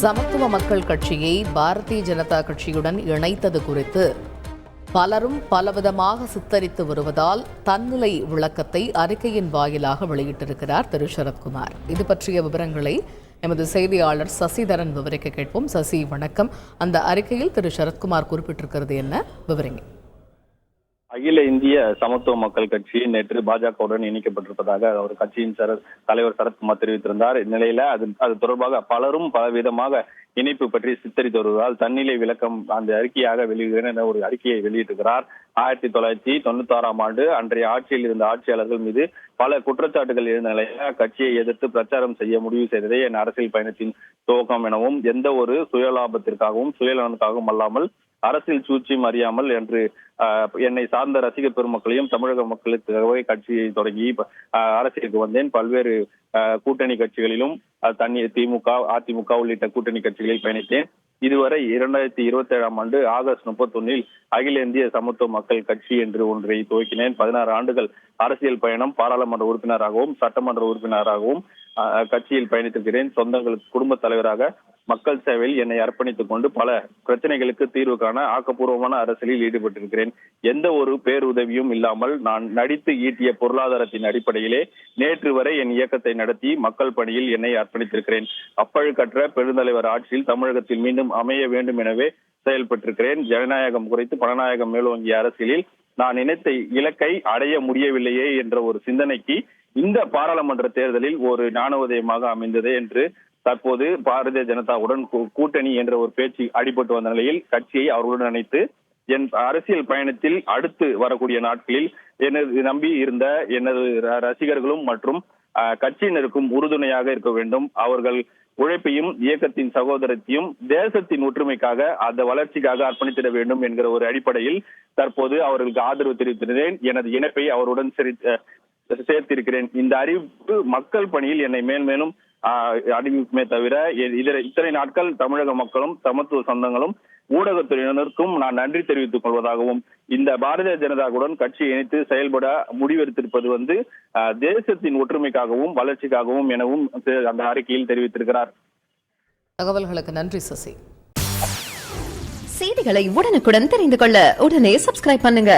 சமத்துவ மக்கள் கட்சியை பாரதிய ஜனதா கட்சியுடன் இணைத்தது குறித்து பலரும் பலவிதமாக சித்தரித்து வருவதால் தன்னிலை விளக்கத்தை அறிக்கையின் வாயிலாக வெளியிட்டிருக்கிறார் திரு. சரத்குமார். இது பற்றிய விவரங்களை எமது செய்தியாளர் சசிதரன் விவரிக்க கேட்போம். சசி வணக்கம். அந்த அறிக்கையில் திரு. சரத்குமார் குறிப்பிட்டிருக்கிறது என்ன? விவரிங்க அகில இந்திய சமத்துவ மக்கள் கட்சி நேற்று பாஜகவுடன் இணைக்கப்பட்டிருப்பதாக அவர் கட்சியின் சர தலைவர் சரத்குமார் தெரிவித்திருந்தார். இந்நிலையில அது அது தொடர்பாக பலரும் பலவிதமாக இணைப்பு பற்றி சித்தரித்து வருவதால் தன்னிலை விளக்கம் அந்த அறிக்கையாக வெளியிடுகிறேன் என ஒரு அறிக்கையை வெளியிட்டிருக்கிறார். ஆயிரத்தி தொள்ளாயிரத்தி தொண்ணூத்தி ஆறாம் ஆண்டு அன்றைய ஆட்சியில் இருந்த ஆட்சியாளர்கள் மீது பல குற்றச்சாட்டுகள் இருந்த நிலையில் கட்சியை எதிர்த்து பிரச்சாரம் செய்ய முடிவு செய்ததே என் அரசியல் பயணத்தின் துவக்கம் எனவும் எந்த ஒரு சுயலாபத்திற்காகவும் சுயநலனுக்காகவும் அல்லாமல் அரசியல் சூழ்ச்சியும் அறியாமல் என்று ஆஹ், என்னை சார்ந்த ரசிகர் பெருமக்களையும் தமிழக மக்களுக்காகவே கட்சியை தொடங்கி அரசியலுக்கு வந்தேன். பல்வேறு ஆஹ், கூட்டணி கட்சிகளிலும் தண்ணி திமுக அதிமுக உள்ளிட்ட கூட்டணி கட்சிகளில் பயணித்தேன். இதுவரை இரண்டாயிரத்தி இருபத்தி ஏழாம் ஆண்டு ஆகஸ்ட் முப்பத்தொன்னில் அகில இந்திய சமத்துவ மக்கள் கட்சி என்று ஒன்றை துவக்கினேன். பதினாறு ஆண்டுகள் அரசியல் பயணம் பாராளுமன்ற உறுப்பினராகவும் சட்டமன்ற உறுப்பினராகவும் ஆஹ், கட்சியில் பயணித்திருக்கிறேன். சொந்தங்களுக்கு குடும்ப தலைவராக மக்கள் சேவையில் என்னை அர்ப்பணித்துக் கொண்டு பல பிரச்சனைகளுக்கு தீர்வு காண ஆக்கப்பூர்வமான அரசியலில் ஈடுபட்டிருக்கிறேன். எந்த ஒரு பேருதவியும் இல்லாமல் நான் நடித்து ஈட்டிய பொருளாதாரத்தின் அடிப்படையிலே நேற்று வரை என் இயக்கத்தை நடத்தி மக்கள் பணியில் என்னை அர்ப்பணித்திருக்கிறேன். அப்பழுக்கற்ற பெருந்தலைவர் ஆட்சியில் தமிழகத்தில் மீண்டும் அமைய வேண்டும் எனவே செயல்பட்டிருக்கிறேன். ஜனநாயகம் குறைத்து பணநாயகம் மேலோங்கிய அரசியலில் நான் நினைத்த இலக்கை அடைய முடியவில்லையே என்ற ஒரு சிந்தனைக்கு இந்த பாராளுமன்ற தேர்தலில் ஒரு ஞானோதயமாக அமைந்தது என்று தற்போது பாரதிய ஜனதாவுடன் கூ- கூட்டணி என்ற ஒரு பேச்சு அடிபட்டு வந்த நிலையில் கட்சியை அவர்களுடன் இணைத்து என் அரசியல் பயணத்தில் அடுத்து வரக்கூடிய நாட்களில் எனது நம்பி இருந்த எனது ரசிகர்களும் மற்றும் கட்சியினருக்கும் உறுதுணையாக இருக்க வேண்டும். அவர்கள் உழைப்பையும் இயக்கத்தின் சகோதரத்தையும் தேசத்தின் ஒற்றுமைக்காக அந்த வளர்ச்சிக்காக அர்ப்பணித்திட வேண்டும் என்கிற ஒரு அடிப்படையில் தற்போது அவர்களுக்கு ஆதரவு தெரிவித்திருந்தேன் எனது இணைப்பை அவருடன் சிரி- சேர்த்திருக்கிறேன். இந்த அறிவிப்பு மக்கள் பணியில் என்னை மேன்மேலும் ஆஹ், அறிவிக்குமே தவிர இதர இத்தனை நாட்கள் தமிழக மக்களும் சமத்துவ சொந்தங்களும் ஊடகத்துறையினருக்கும் நான் நன்றி தெரிவித்துக் கொள்வதாகவும் இந்த பாரதிய ஜனதாவுடன் கட்சி இணைத்து செயல்பட முடிவெடுத்திருப்பது வந்து ஆஹ், தேசத்தின் ஒற்றுமைக்காகவும் வளர்ச்சிக்காகவும் எனவும் அந்த அறிக்கையில் தெரிவித்திருக்கிறார். தகவல்களுக்கு நன்றி சசி. செய்திகளை உடனுக்குடன் தெரிந்து கொள்ள உடனே சப்ஸ்கிரைப் பண்ணுங்க.